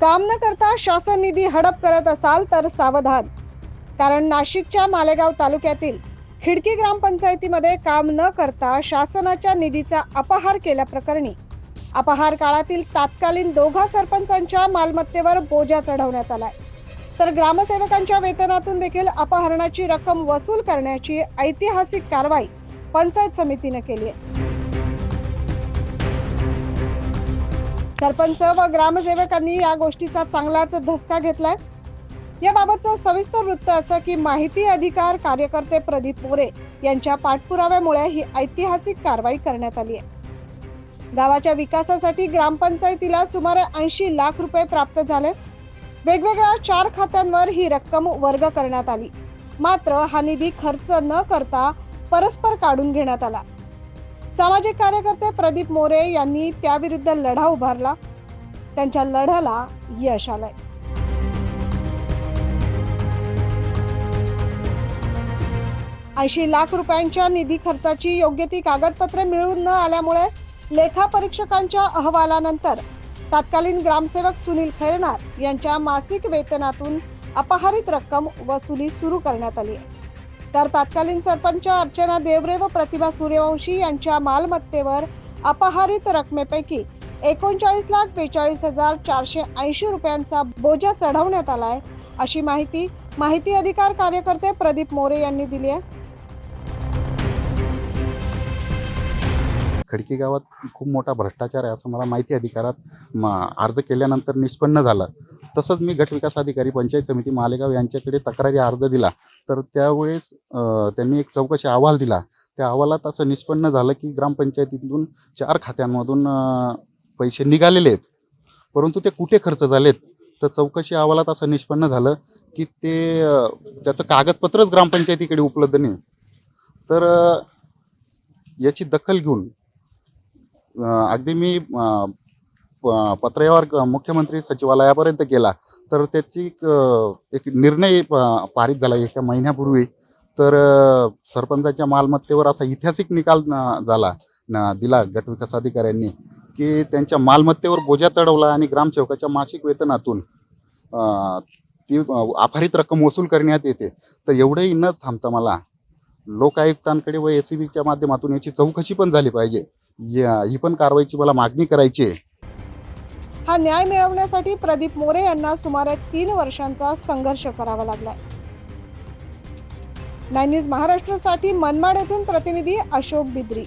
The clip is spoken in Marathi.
काम न करता शासन निधी हडप करत असाल तर सावधान. कारण नाशिकच्या मालेगाव तालुक्यातील खिडकी ग्रामपंचायतीमध्ये काम न करता शासनाच्या निधीचा अपहार केल्याप्रकरणी अपहार काळातील तात्कालीन दोघा सरपंचांच्या मालमत्तेवर बोजा चढवण्यात आलाय. तर ग्रामसेवकांच्या वेतनातून देखील अपहरणाची रक्कम वसूल करण्याची ऐतिहासिक कारवाई पंचायत समितीने केली आहे. सरपंच व ग्रामसेवकांनी या गोष्टीचा चांगलाच धसका घेतलाय. याबाबतचं सविस्तर वृत्त असं की माहिती अधिकार कार्यकर्ते प्रदीप मोरे यांच्या पाठपुराव्यामुळे ही ऐतिहासिक कारवाई करण्यात आली आहे. गावाच्या विकासासाठी ग्रामपंचायतीला सुमारे ऐंशी लाख रुपये प्राप्त झाले. वेगवेगळ्या चार खात्यांवर ही रक्कम वर्ग करण्यात आली. मात्र हा निधी खर्च न करता परस्पर काढून घेण्यात आला. सामाजिक कार्यकर्ते प्रदीप मोरे यांनी त्याविरुद्ध लढा उभारला. त्यांच्या लढ्याला यश आलंय. ऐंशी लाख रुपयांच्या निधी खर्चाची योग्य ती कागदपत्रे मिळून न आल्यामुळे लेखा परीक्षकांच्या अहवालानंतर तत्कालीन ग्रामसेवक सुनील खैरनार यांच्या मासिक वेतनातून अपहारित रक्कम वसुली सुरू करण्यात आली आहे. तर तत्कालीन सरपंच अर्चना देवरे व प्रतिभा सूर्यवंशी यांच्या मालमत्तेवर अपहारित रकमेपैकी एकोणचाळीस लाख बेचाळीस हजार चारशे ऐंशी रुपयांचा बोजा चढवण्यात आलाय अशी माहिती माहिती अधिकार कार्यकर्ते प्रदीप मोरे यांनी दिली आहे. खडकी गावात खूप मोठा भ्रष्टाचार आहे असं मला माहिती अधिकारात अर्ज केल्यानंतर निष्पन्न झालं. तसंच मी गट विकास अधिकारी पंचायत समिती मालेगाव यांच्याकडे तक्रारी अर्ज दिला. तर त्यावेळेस त्यांनी एक चौकशी अहवाल दिला. त्या अहवालात असं निष्पन्न झालं की ग्रामपंचायतीतून चार खात्यांमधून पैसे निघालेले आहेत. परंतु ते कुठे खर्च झालेत? तर चौकशी अहवालात असं निष्पन्न झालं की ते त्याचं कागदपत्रच ग्रामपंचायतीकडे उपलब्ध नाही. तर याची दखल घेऊन अगदी मी पत्रव्यवहार मुख्यमंत्री सचिवालयापर्यंत गेला तर त्याची एक, एक निर्णय प- पारित झाला एका महिन्यापूर्वी. तर सरपंचाच्या मालमत्तेवर असा ऐतिहासिक निकाल झाला न- दिला गट विकास अधिकाऱ्यांनी की त्यांच्या मालमत्तेवर बोजा चढवला आणि ग्रामसेवकाच्या मासिक वेतनातून ती आभारित रक्कम वसूल करण्यात येते. तर एवढंही न थांबता मला लोकायुक्तांकडे व एस बीच्या माध्यमातून याची चौकशी पण झाली पाहिजे. या- ही पण कारवाईची मला मागणी करायची आहे. हा न्याय मिळवण्यासाठी प्रदीप मोरे यांना सुमारे तीन वर्षांचा संघर्ष करावा लागलाय. नाईन न्यूज महाराष्ट्रासाठी मनमाड येथून प्रतिनिधी अशोक बिद्री.